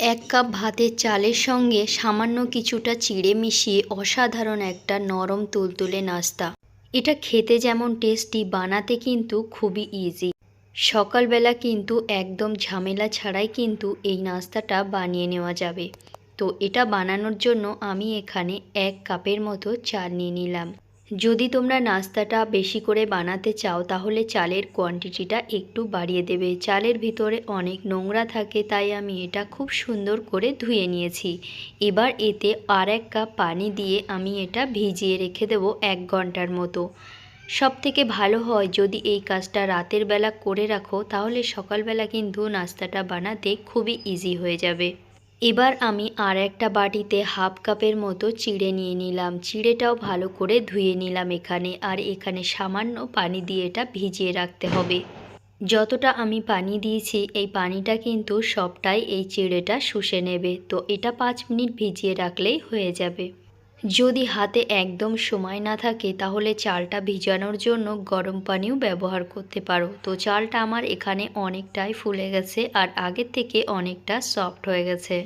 এক কাপ ভাতের চালের সঙ্গে সামান্য কিছুটা চিড়ে মিশিয়ে অসাধারণ একটা নরম তুলতুলে নাস্তা। এটা খেতে যেমন টেস্টি, বানাতে কিন্তু খুবই ইজি সকালবেলা কিন্তু একদম ঝামেলা ছাড়াই কিন্তু এই নাস্তাটা বানিয়ে নেওয়া যাবে। তো এটা বানানোর জন্য আমি এখানে এক কাপের মতো চাল নিয়ে নিলাম। যদি তোমরা নাস্তাটা বেশি করে বানাতে চাও, তাহলে চালের কোয়ান্টিটিটা একটু বাড়িয়ে দেবে। চালের ভিতরে অনেক নোংরা থাকে, তাই আমি এটা খুব সুন্দর করে ধুয়ে নিয়েছি। এবার এতে আর এক কাপ পানি দিয়ে আমি এটা ভিজিয়ে রেখে দেবো এক ঘণ্টার মতো। সব থেকে ভালো হয় যদি এই কাজটা রাতের বেলা করে রাখো, তাহলে সকালবেলা কিন্তু নাস্তাটা বানাতে খুবই ইজি হয়ে যাবে। এবার আমি আর একটা বাটিতে হাফ কাপের মতো চিড়ে নিয়ে নিলাম। চিড়েটাও ভালো করে ধুয়ে নিলাম এখানে আর এখানে সামান্য পানি দিয়ে এটা ভিজিয়ে রাখতে হবে। যতটা আমি পানি দিয়েছি, এই পানিটা কিন্তু সবটাই এই চিড়েটা শুষে নেবে। তো এটা পাঁচ মিনিট ভিজিয়ে রাখলেই হয়ে যাবে। যদি হাতে একদম সময় না থাকে, তাহলে চালটা ভিজানোর জন্য গরম পানিও ব্যবহার করতে পারো। তো চালটা আমার এখানে অনেকটাই ফুলে গেছে আর আগের থেকে অনেকটা সফট হয়ে গেছে।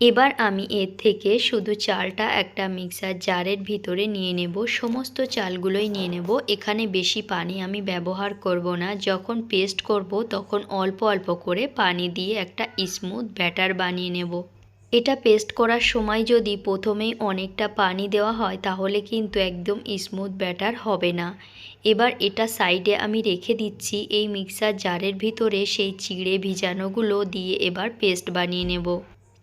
এবার আমি এর থেকে শুধু চালটা একটা মিক্সার জারের ভিতরে নিয়ে নেব। সমস্ত চালগুলোই নিয়ে নেব। এখানে বেশি পানি আমি ব্যবহার করব না। যখন পেস্ট করব, তখন অল্প অল্প করে পানি দিয়ে একটা স্মুথ ব্যাটার বানিয়ে নেব। এটা পেস্ট করার সময় যদি প্রথমেই অনেকটা পানি দেওয়া হয়, তাহলে কিন্তু একদম স্মুথ ব্যাটার হবে না। এবার এটা সাইডে আমি রেখে দিচ্ছি। এই মিক্সার জারের ভিতরে সেই চিড়ে ভিজানোগুলো দিয়ে এবার পেস্ট বানিয়ে নেব।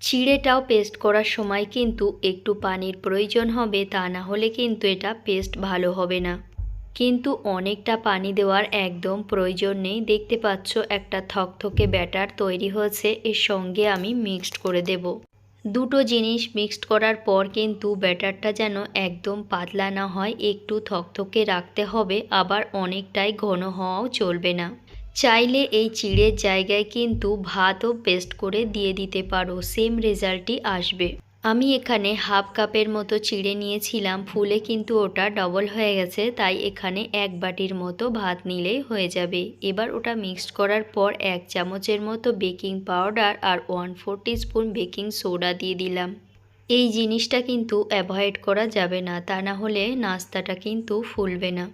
চিড়েটাও পেস্ট করার সময় কিন্তু একটু পানির প্রয়োজন হবে, তা না হলে কিন্তু এটা পেস্ট ভালো হবে না। কিন্তু অনেকটা পানি দেওয়ার একদম প্রয়োজন নেই। দেখতে পাচ্ছ একটা থকথকে ব্যাটার তৈরি হয়েছে, এর সঙ্গে আমি মিক্সড করে দেব। দুটো জিনিস মিক্সড করার পর কিন্তু ব্যাটারটা যেন একদম পাতলা না হয়, একটু থকথকে রাখতে হবে, আবার অনেকটাই ঘন হওয়াও চলবে না। চাইলে এই চিড়ের জায়গায় কিন্তু ভাতও পেস্ট করে দিয়ে দিতে পারো সেম রেজাল্টই আসবে। আমি এখানে হাফ কাপের মতো চিড়ে নিয়েছিলাম, ফুলে কিন্তু ওটা ডবল হয়ে গেছে, তাই এখানে এক বাটির মতো ভাত নিলেই হয়ে যাবে। এবার ওটা মিক্সড করার পর এক চামচের মতো বেকিং পাউডার আর one four spoon baking soda দিয়ে দিলাম। এই জিনিসটা কিন্তু অ্যাভয়েড করা যাবে না, তা না হলে নাস্তাটা কিন্তু ফুলবে না।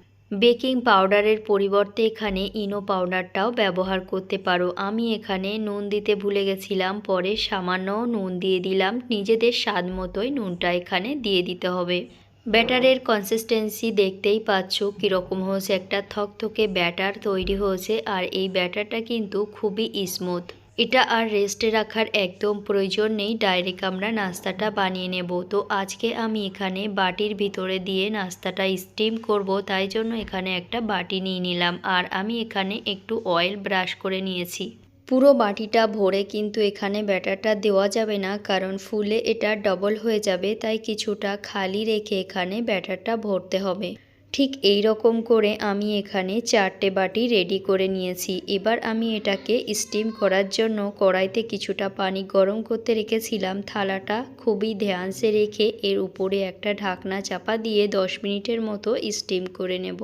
বেকিং পাউডারের পরিবর্তে এখানে ইনো পাউডারটাও ব্যবহার করতে পারো। আমি এখানে নুন দিতে ভুলে গেছিলাম, পরে সামান্য নুন দিয়ে দিলাম। নিজেদের স্বাদ মতোই নুনটা এখানে দিয়ে দিতে হবে। ব্যাটারের কনসিস্টেন্সি দেখতেই পাচ্ছ কীরকম হয়েছে। একটা থকথকে ব্যাটার তৈরি হয়েছে আর এই ব্যাটারটা কিন্তু খুবই স্মুথ এটা আর রেস্টে রাখার একদম প্রয়োজন নেই। ডাইরেক্ট আমরা নাস্তাটা বানিয়ে নেব। তো আজকে আমি এখানে বাটির ভিতরে দিয়ে নাস্তাটা স্টিম করব, তাই জন্য এখানে একটা বাটি নিয়ে নিলাম। আর আমি এখানে একটু অয়েল ব্রাশ করে নিয়েছি। পুরো বাটিটা ভরে কিন্তু এখানে ব্যাটারটা দেওয়া যাবে না, কারণ ফুলে এটা ডবল হয়ে যাবে, তাই কিছুটা খালি রেখে এখানে ব্যাটারটা ভরতে হবে। ঠিক এই রকম করে আমি এখানে চারটে বাটি রেডি করে নিয়েছি। এবার আমি এটাকে স্টিম করার জন্য কড়াইতে কিছুটা পানি গরম করতে রেখেছিলাম। থালাটা খুবই ধ্যানসে রেখে এর উপরে একটা ঢাকনা চাপা দিয়ে দশ মিনিটের মতো স্টিম করে নেব।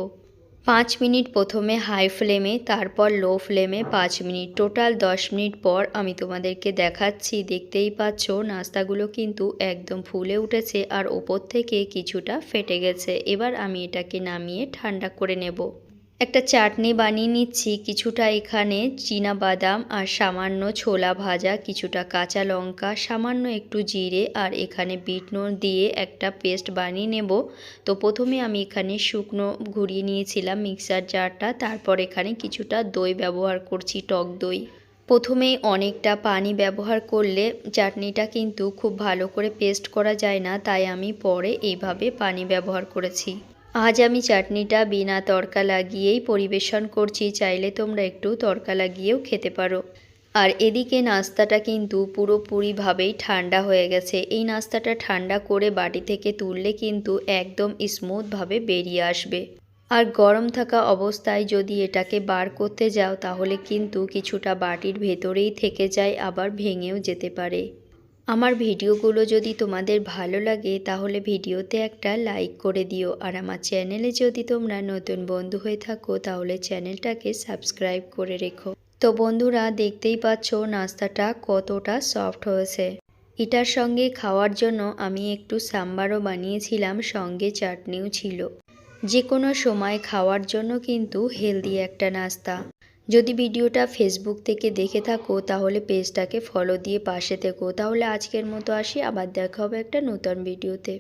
পাঁচ মিনিট প্রথমে হাই ফ্লেমে, তারপর লো ফ্লেমে পাঁচ মিনিট। টোটাল দশ মিনিট পর আমি তোমাদেরকে দেখাচ্ছি, দেখতেই পাচ্ছ নাস্তাগুলো কিন্তু একদম ফুলে উঠেছে আর ওপর থেকে কিছুটা ফেটে গেছে। এবার আমি এটাকে নামিয়ে ঠান্ডা করে নেব। একটা চাটনি বানিয়ে নিচ্ছি। কিছুটা এখানে চীনা বাদাম আর সামান্য ছোলা ভাজা, কিছুটা কাঁচা লঙ্কা, সামান্য একটু জিরে আর এখানে বিট নুন দিয়ে একটা পেস্ট বানিয়ে নেব। তো প্রথমে আমি এখানে শুকনো ঘুরিয়ে নিয়েছিলাম মিক্সার জারটা। তারপর এখানে কিছুটা দই ব্যবহার করছি, টক দই। প্রথমেই অনেকটা পানি ব্যবহার করলে চাটনিটা কিন্তু খুব ভালো করে পেস্ট করা যায় না। তাই আমি পরে এইভাবে পানি ব্যবহার করেছি। আজ আমি চাটনিটা বিনা তড়কা লাগিয়েই পরিবেশন করছি, চাইলে তোমরা একটু তড়কা লাগিয়েও খেতে পারো। আর এদিকে নাস্তাটা কিন্তু পুরোপুরিভাবেই ঠান্ডা হয়ে গেছে। এই নাস্তাটা ঠান্ডা করে বাটি থেকে তুললে কিন্তু একদম স্মুথভাবে বেরিয়ে আসবে। আর গরম থাকা অবস্থায় যদি এটাকে বার করতে যাও, তাহলে কিন্তু কিছুটা বাটির ভেতরেই থেকে যায়, আবার ভেঙেও যেতে পারে। আমার ভিডিওগুলো যদি তোমাদের ভালো লাগে, তাহলে ভিডিওতে একটা লাইক করে দিও। আর আমার চ্যানেলে যদি তোমরা নতুন বন্ধু হয়ে থাকো, তাহলে চ্যানেলটাকে সাবস্ক্রাইব করে রেখো। তো বন্ধুরা, দেখতেই পাচ্ছ নাস্তাটা কতটা সফট হয়েছে। এটার সঙ্গে খাওয়ার জন্য আমি একটু সাম্বারও বানিয়েছিলাম, সঙ্গে চাটনিও ছিল। যে কোনো সময় খাওয়ার জন্য কিন্তু হেলদি একটা নাস্তা। যদি ভিডিওটা ফেসবুক থেকে দেখে থাকো, তাহলে পেজটাকে ফলো দিয়ে পাশে থেকো। তাহলে আজকের মতো আসি, আবার দেখা হবে একটা নতুন ভিডিওতে।